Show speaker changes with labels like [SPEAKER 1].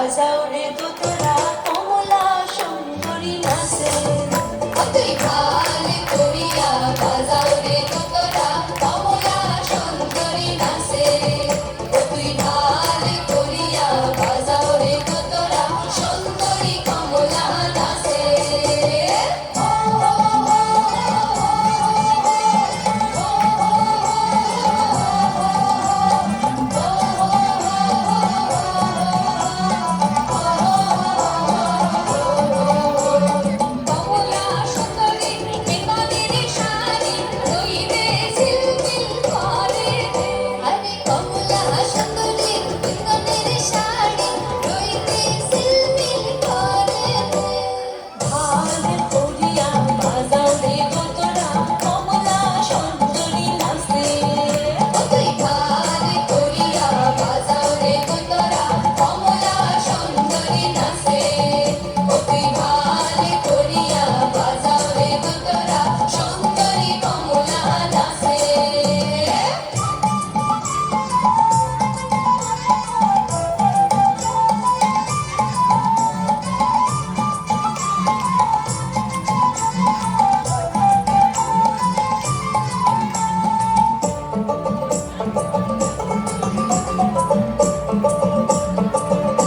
[SPEAKER 1] বাজাও রে দুতরা কমলা সুন্দরী নাচে।